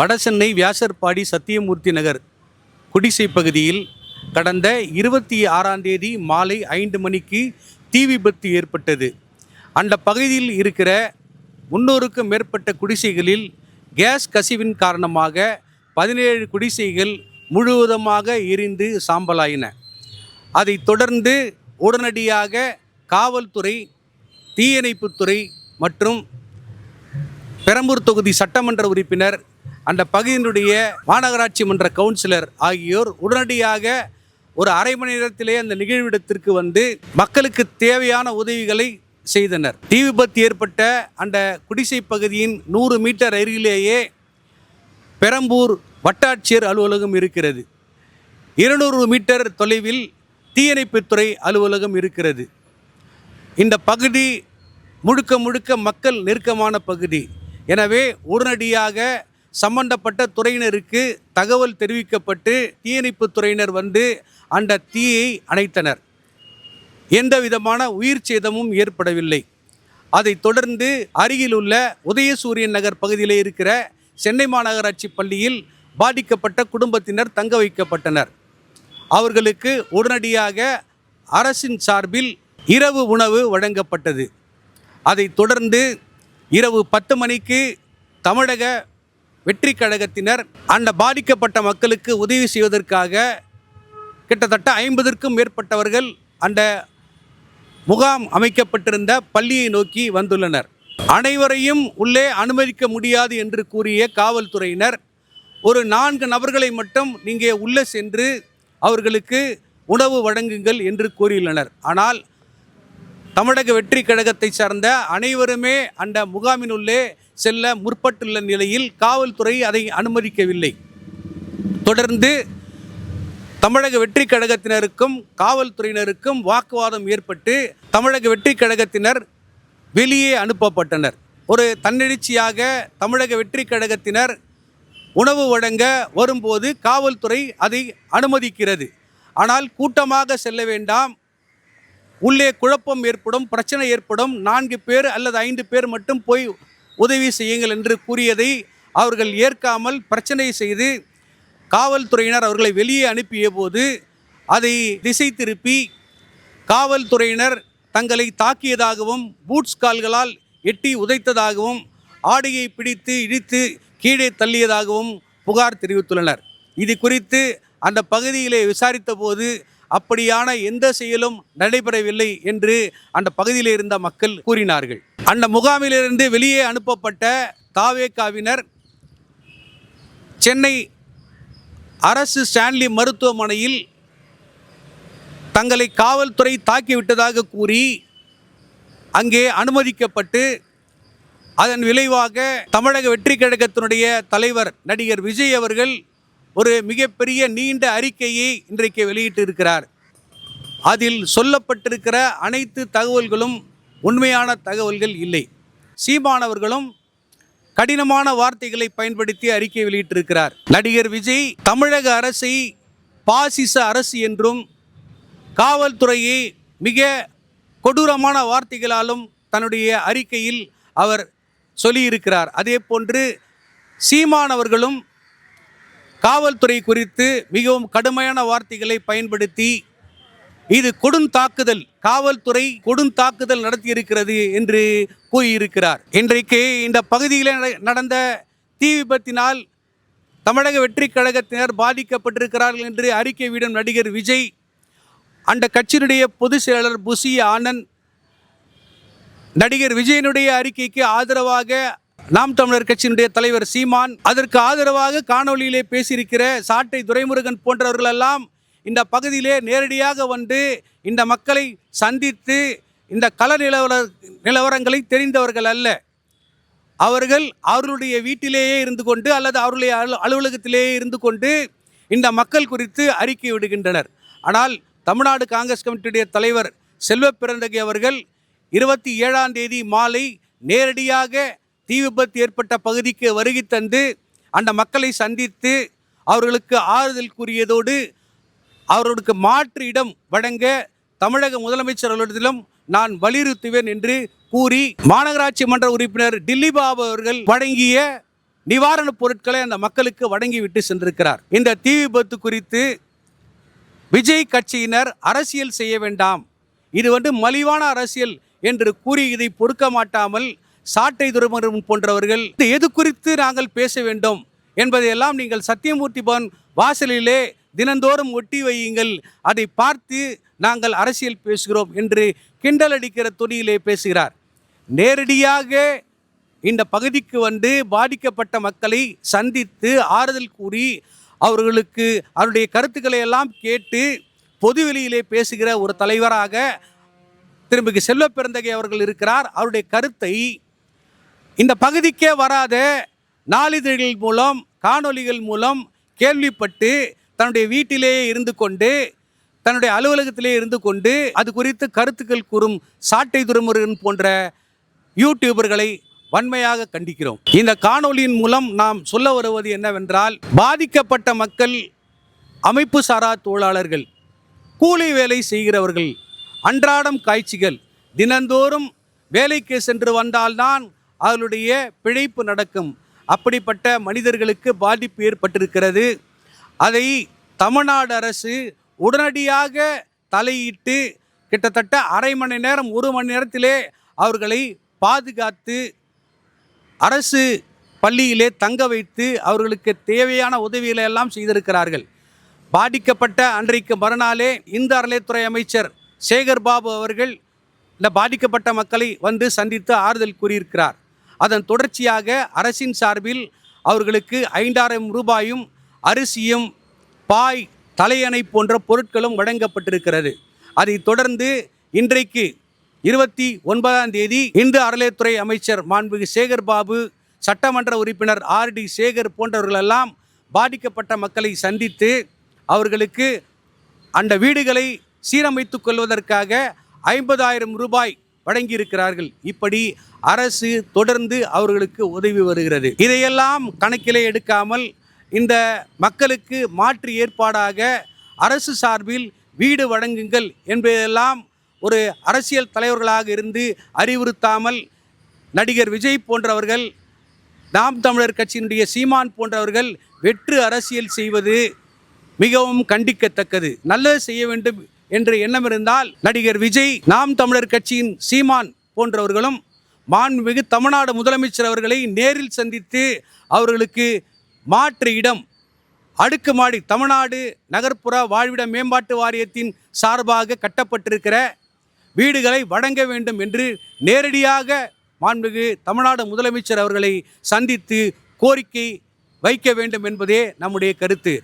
வடசென்னை வியாசர்பாடி சத்தியமூர்த்தி நகர் குடிசை பகுதியில் கடந்த இருபத்தி ஆறாம் தேதி மாலை ஐந்து மணிக்கு தீ விபத்து ஏற்பட்டது. அந்த பகுதியில் இருக்கிற முன்னூறுக்கும் மேற்பட்ட குடிசைகளில் கேஸ் கசிவின் காரணமாக பதினேழு குடிசைகள் முழுவதுமாக எரிந்து சாம்பலாயின. அதைத் தொடர்ந்து உடனடியாக காவல்துறை தீயணைப்புத்துறை மற்றும் பெரம்பூர் தொகுதி சட்டமன்ற உறுப்பினர் அந்த பகுதியினுடைய மாநகராட்சி மன்ற கவுன்சிலர் ஆகியோர் உடனடியாக ஒரு அரை மணி நேரத்திலே அந்த நிகழ்விடத்திற்கு வந்து மக்களுக்கு தேவையான உதவிகளை செய்தனர். தீ விபத்து ஏற்பட்ட அந்த குடிசை பகுதியின் நூறு மீட்டர் அருகிலேயே பெரம்பூர் வட்டாட்சியர் அலுவலகம் இருக்கிறது. இருநூறு மீட்டர் தொலைவில் தீயணைப்புத்துறை அலுவலகம் இருக்கிறது. இந்த பகுதி முழுக்க முழுக்க மக்கள் நெருக்கமான பகுதி. எனவே உடனடியாக சம்பந்தப்பட்ட துறையினருக்கு தகவல் தெரிவிக்கப்பட்டு தீயணைப்பு துறையினர் வந்து அந்த தீயை அணைத்தனர். எந்த விதமான உயிர் சேதமும் ஏற்படவில்லை. அதைத் தொடர்ந்து அருகில் உள்ள உதயசூரியன் நகர் பகுதியிலே இருக்கிற சென்னை மாநகராட்சி பள்ளியில் பாதிக்கப்பட்ட குடும்பத்தினர் தங்க வைக்கப்பட்டனர். அவர்களுக்கு உடனடியாக அரசின் சார்பில் இரவு உணவு வழங்கப்பட்டது. அதைத் தொடர்ந்து இரவு பத்து மணிக்கு தமிழக வெற்றி கழகத்தினர் அந்த பாதிக்கப்பட்ட மக்களுக்கு உதவி செய்வதற்காக கிட்டத்தட்ட ஐம்பதற்கும் மேற்பட்டவர்கள் அந்த முகாம் அமைக்கப்பட்டிருந்த பள்ளியை நோக்கி வந்துள்ளனர். அனைவரையும் உள்ளே அனுமதிக்க முடியாது என்று கூறிய காவல்துறையினர் ஒரு நான்கு நபர்களை மட்டும் நீங்கள் உள்ளே சென்று அவர்களுக்கு உணவு வழங்குங்கள் என்று கூறியுள்ளனர். ஆனால் தமிழக வெற்றி கழகத்தை சார்ந்த அனைவருமே அந்த முகாமினுள்ளே செல்ல முற்பட்டுள்ள நிலையில் காவல்துறை அதை அனுமதிக்கவில்லை. தொடர்ந்து தமிழக வெற்றி கழகத்தினருக்கும் காவல்துறையினருக்கும் வாக்குவாதம் ஏற்பட்டு தமிழக வெற்றி கழகத்தினர் வெளியே அனுப்பப்பட்டனர். ஒரு தன்னெழுச்சியாக தமிழக வெற்றி கழகத்தினர் உணவு வழங்க வரும்போது காவல்துறை அதை அனுமதிக்கிறது. ஆனால் கூட்டமாக செல்ல வேண்டாம். உள்ளே குழப்பம் ஏற்படும் பிரச்சனை ஏற்படும். நான்கு பேர் அல்லது ஐந்து பேர் மட்டும் போய் உதவி செய்யுங்கள் என்று கூறியதை அவர்கள் ஏற்காமல் பிரச்சனை செய்து காவல்துறையினர் அவர்களை வெளியே அனுப்பிய போது அதை திசை திருப்பி காவல்துறையினர் தங்களை தாக்கியதாகவும் பூட்ஸ் கால்களால் எட்டி உதைத்ததாகவும் ஆடையை பிடித்து இடித்து கீழே தள்ளியதாகவும் புகார் தெரிவித்துள்ளனர். இது குறித்து அந்த பகுதியிலே விசாரித்த போது அப்படியான எந்த செயலும் நடைபெறவில்லை என்று அந்த பகுதியில் இருந்த மக்கள் கூறினார்கள். அந்த முகாமிலிருந்து வெளியே அனுப்பப்பட்ட தாவேக்காவினர் சென்னை அரசு ஸ்டான்லி மருத்துவமனையில் தங்களை காவல்துறை தாக்கிவிட்டதாக கூறி அங்கே அனுமதிக்கப்பட்டு அதன் விளைவாக தமிழக வெற்றி கழகத்தினுடைய தலைவர் நடிகர் விஜய் அவர்கள் ஒரு மிகப்பெரிய நீண்ட அறிக்கையை இன்றைக்கு வெளியிட்டிருக்கிறார். அதில் சொல்லப்பட்டிருக்கிற அனைத்து தகவல்களும் உண்மையான தகவல்கள் இல்லை. சீமானவர்களும் கடினமான வார்த்தைகளை பயன்படுத்தி அறிக்கை வெளியிட்டிருக்கிறார். நடிகர் விஜய் தமிழக அரசை பாசிச அரசு என்றும் காவல்துறையை மிக கொடூரமான வார்த்தைகளாலும் தன்னுடைய அறிக்கையில் அவர் சொல்லியிருக்கிறார். அதே போன்று சீமானவர்களும் காவல்துறை குறித்து மிகவும் கடுமையான வார்த்தைகளை பயன்படுத்தி இது கொடுந்தாக்குதல் காவல்துறை கொடுந்தாக்குதல் நடத்தியிருக்கிறது என்று கூறியிருக்கிறார். இன்றைக்கு இந்த பகுதியில் நட- நடந்த தீ விபத்தினால் தமிழக வெற்றி கழகத்தினர் பாதிக்கப்பட்டிருக்கிறார்கள் என்று அறிக்கை விடும் நடிகர் விஜய் அந்த கட்சியினுடைய பொதுச் செயலாளர் புசி ஆனந்த் நடிகர் விஜயனுடைய அறிக்கைக்கு ஆதரவாக நாம் தமிழர் கட்சியினுடைய தலைவர் சீமான் அதற்கு ஆதரவாக காணொளியிலே பேசியிருக்கிற சாட்டை துரைமுருகன் போன்றவர்களெல்லாம் இந்த பகுதியிலே நேரடியாக வந்து இந்த மக்களை சந்தித்து இந்த கள நிலவர நிலவரங்களை தெரிந்தவர்கள் அல்ல. அவர்கள் அவர்களுடைய வீட்டிலேயே இருந்து கொண்டு அல்லது அவருடைய அலு அலுவலகத்திலேயே இருந்து கொண்டு இந்த மக்கள் குறித்து அறிக்கை விடுகின்றனர். ஆனால் தமிழ்நாடு காங்கிரஸ் கமிட்டியுடைய தலைவர் செல்வ பிறந்தகை அவர்கள் இருபத்தி ஏழாம் தேதி மாலை நேரடியாக தீ விபத்து ஏற்பட்ட பகுதிக்கு வருகை தந்து அந்த மக்களை சந்தித்து அவர்களுக்கு ஆறுதல் கூறியதோடு அவர்களுக்கு மாற்று இடம் வழங்க தமிழக முதலமைச்சர் நான் வலியுறுத்துவேன் என்று கூறி மாநகராட்சி மன்ற உறுப்பினர் டில்லி பாபு அவர்கள் வழங்கிய நிவாரணப் பொருட்களை அந்த மக்களுக்கு வழங்கிவிட்டு சென்றிருக்கிறார். இந்த தீ விபத்து குறித்து விஜய் கட்சியினர் அரசியல் செய்ய வேண்டாம். இது வந்து மலிவான அரசியல் என்று கூறி இதை பொறுக்க மாட்டாமல் சாட்டை துறைமுகம் போன்றவர்கள் இது எது குறித்து நாங்கள் பேச வேண்டும் என்பதையெல்லாம் நீங்கள் சத்தியமூர்த்தி பவன் வாசலிலே தினந்தோறும் ஒட்டி வையுங்கள். அதை பார்த்து நாங்கள் அரசியல் பேசுகிறோம் என்று கிண்டல் அடிக்கிற துணியிலே பேசுகிறார். நேரடியாக இந்த பகுதிக்கு வந்து பாதிக்கப்பட்ட மக்களை சந்தித்து ஆறுதல் கூறி அவர்களுக்கு அவருடைய கருத்துக்களை எல்லாம் கேட்டு பொதுவெளியிலே பேசுகிற ஒரு தலைவராக திரும்பிக்கு செல்வ பிறந்தகை அவர்கள் இருக்கிறார். அவருடைய கருத்தை இந்த பகுதிக்கே வராத நாளிதழ்கள் மூலம் காணொளிகள் மூலம் கேள்விப்பட்டு தன்னுடைய வீட்டிலேயே இருந்து கொண்டு தன்னுடைய அலுவலகத்திலே இருந்து கொண்டு அது குறித்து கருத்துக்கள் கூறும் சாட்டை துறைமுருகன் போன்ற யூடியூபர்களை வன்மையாக கண்டிக்கிறோம். இந்த காணொளியின் மூலம் நாம் சொல்ல வருவது என்னவென்றால் பாதிக்கப்பட்ட மக்கள் அமைப்பு சாரா தொழிலாளர்கள் கூலி வேலை செய்கிறவர்கள் அன்றாடம் காய்ச்சிகள் தினந்தோறும் வேலைக்கு சென்று வந்தால்தான் அவர்களுடைய பிழைப்பு நடக்கும். அப்படிப்பட்ட மனிதர்களுக்கு பாதிப்பு ஏற்பட்டிருக்கிறது. அதை தமிழ்நாடு அரசு உடனடியாக தலையிட்டு கிட்டத்தட்ட அரை மணி நேரம் ஒரு மணி நேரத்திலே அவர்களை பாதுகாத்து அரசு பள்ளியிலே தங்க வைத்து அவர்களுக்கு தேவையான உதவிகளை எல்லாம் செய்திருக்கிறார்கள். பாதிக்கப்பட்ட அன்றைக்கு மறுநாளே இந்த அறநிலையத்துறை அமைச்சர் சேகர் பாபு அவர்கள் இந்த பாதிக்கப்பட்ட மக்களை வந்து சந்தித்து ஆறுதல் கூறியிருக்கிறார். அதன் தொடர்ச்சியாக அரசின் சார்பில் அவர்களுக்கு ஐந்தாயிரம் ரூபாயும் அரிசியும் பாய் தலையணை போன்ற பொருட்களும் வழங்கப்பட்டிருக்கிறது. அதை தொடர்ந்து இன்றைக்கு இருபத்தி ஒன்பதாம் தேதி இந்து அறநிலையத்துறை அமைச்சர் மாண்புமிகு சேகர் பாபு சட்டமன்ற உறுப்பினர் ஆர் டி சேகர் போன்றவர்களெல்லாம் பாதிக்கப்பட்ட மக்களை சந்தித்து அவர்களுக்கு அந்த வீடுகளை சீரமைத்து கொள்வதற்காக ஐம்பதாயிரம் ரூபாய் வழங்கியிருக்கிறார்கள். இப்படி அரசு தொடர்ந்து அவர்களுக்கு உதவி வருகிறது. இதையெல்லாம் கணக்கிலே எடுக்காமல் இந்த மக்களுக்கு மாற்று ஏற்பாடாக அரசு சார்பில் வீடு வழங்குங்கள் என்பதெல்லாம் ஒரு அரசியல் தலைவர்களாக இருந்து அறிவுறுத்தாமல் நடிகர் விஜய் போன்றவர்கள் நாம் தமிழர் கட்சியினுடைய சீமான் போன்றவர்கள் வெற்று அரசியல் செய்வது மிகவும் கண்டிக்கத்தக்கது. நல்லது செய்ய வேண்டும் என்ற எண்ணம் இருந்தால் நடிகர் விஜய் நாம் தமிழர் கட்சியின் சீமான் போன்றவர்களும் மாண்புமிகு தமிழ்நாடு முதலமைச்சர் அவர்களை நேரில் சந்தித்து அவர்களுக்கு மாற்று இடம். அடுக்குமாடி தமிழ்நாடு நகர்ப்புற வாழ்விட மேம்பாட்டு வாரியத்தின் சார்பாக கட்டப்பட்டிருக்கிற வீடுகளை வழங்க வேண்டும் என்று நேரடியாக மாண்புமிகு தமிழ்நாடு முதலமைச்சர் அவர்களை சந்தித்து கோரிக்கை வைக்க வேண்டும் என்பதே நம்முடைய கருத்து.